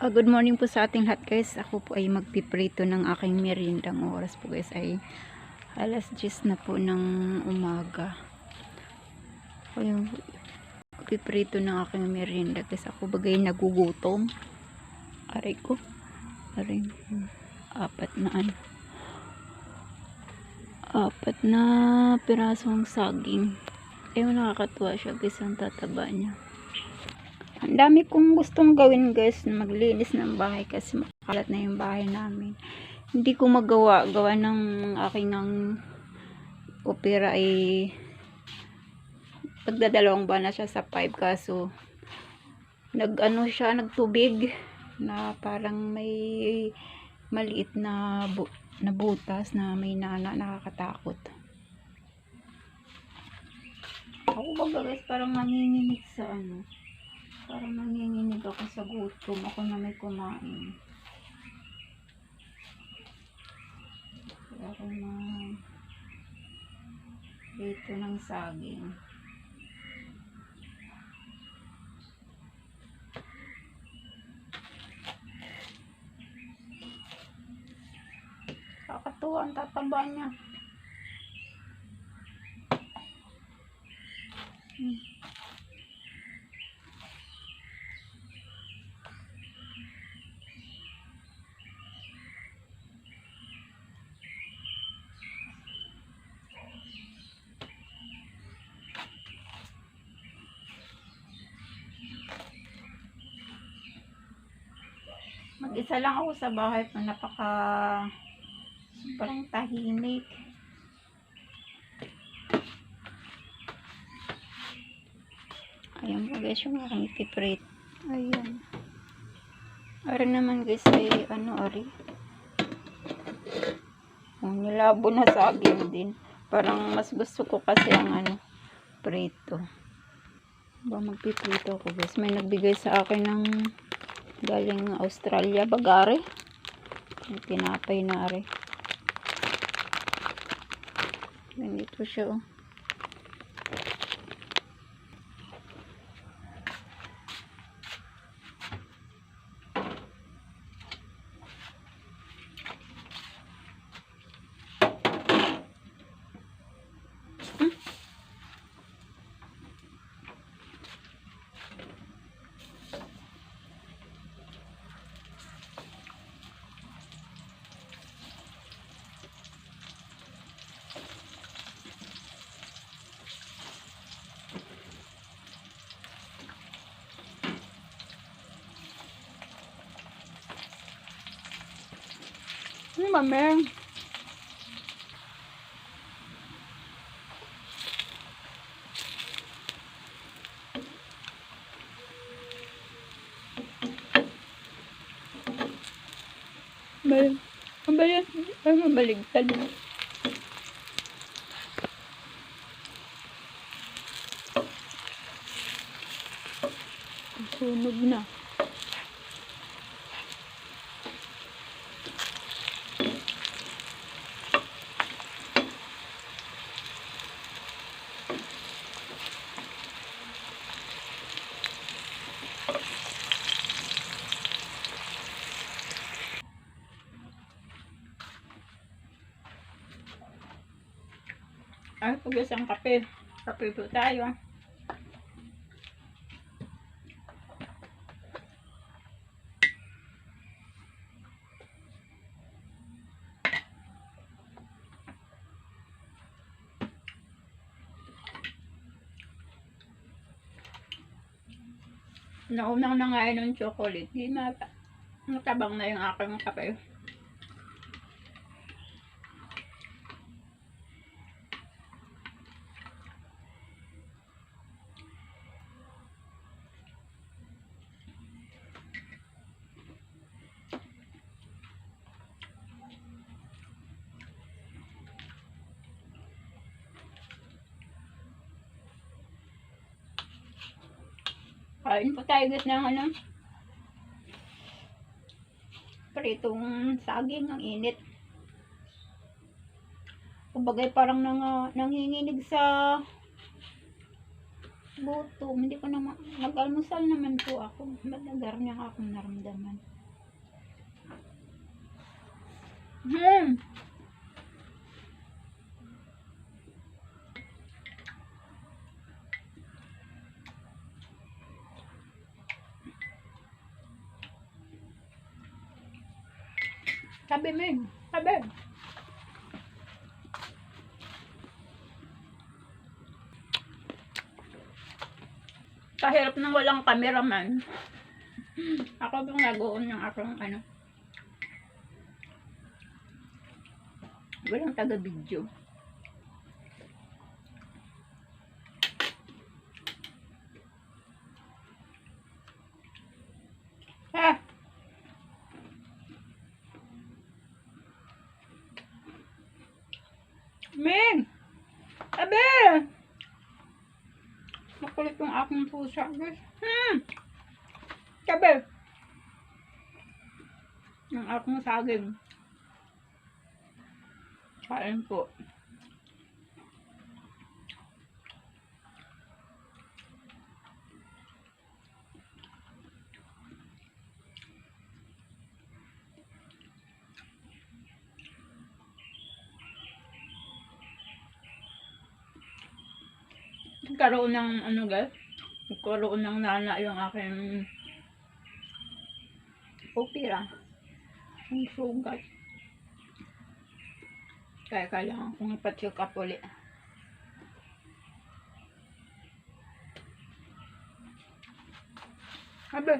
Ah, good morning po sa ating lahat guys. Ako po ay magpiprito ng aking meriendang oras po guys ay alas 10 na po ng umaga. Ako yung piprito ng aking merienda guys. Ako bagay nagugutom. Aray ko. Aray. Apat na ano. Apat na pirasong saging. Ayun nakakatuwa siya guys ang tataba niya. Dami kong gustong gawin guys, maglinis ng bahay kasi makalat na yung bahay namin. Hindi ko magawa, gawa ng aking ang opera ay pagdadalawang ba na siya sa pipe kaso nag ano siya, nagtubig na parang may maliit na bu na butas na may nana nakakatakot. Ako baga guys, parang nanginginig sa ano. Parang nanginginig ako sa gutom. Ako na may kumain. Ako na dito ng saging. Kakatuwa ang tataba niya. Hmm. Mag-isa lang ako sa bahay pa napaka sobrang tahimik. Ayan po guys yung aking tiprit. Ayan. Ari naman guys ay ano ari. Oh, nilabo na saging din. Parang mas gusto ko kasi ang ano prito. Ba magpiprito ko guys. May nagbigay sa akin ng galing Australia bagare. May tinapay na ari. Ganito siya oh. Ano ba, Meng? Bal ano ba yan? Ay, mabaligtad. Sunog na. Ay, pugas ang kape. Kape po tayo. Naunang nangain ng chocolate. Di na natabang na yung aking kape. Kain po tayo guys ng ano. Pritong saging ang init. Kumbaga parang nang, nanginginig sa Gutom. Hindi ko naman, nag-almusal naman po ako. Ba't nagarnya akong naramdaman? Hmm. Sabi yun. Sabi. Kahirap na walang cameraman. Ako bang nag-uon ng akong ano. Walang taga-video. Ming! Abe! Makulit yung aking pusa, guys. Hmm! Sabi! Yung aking saging. Kain po. Nagkaroon ng ano guys, nagkaroon ng nana yung aking opera. Ang sugat. Kaya kailangan kong ipacheck up ulit. Sabi,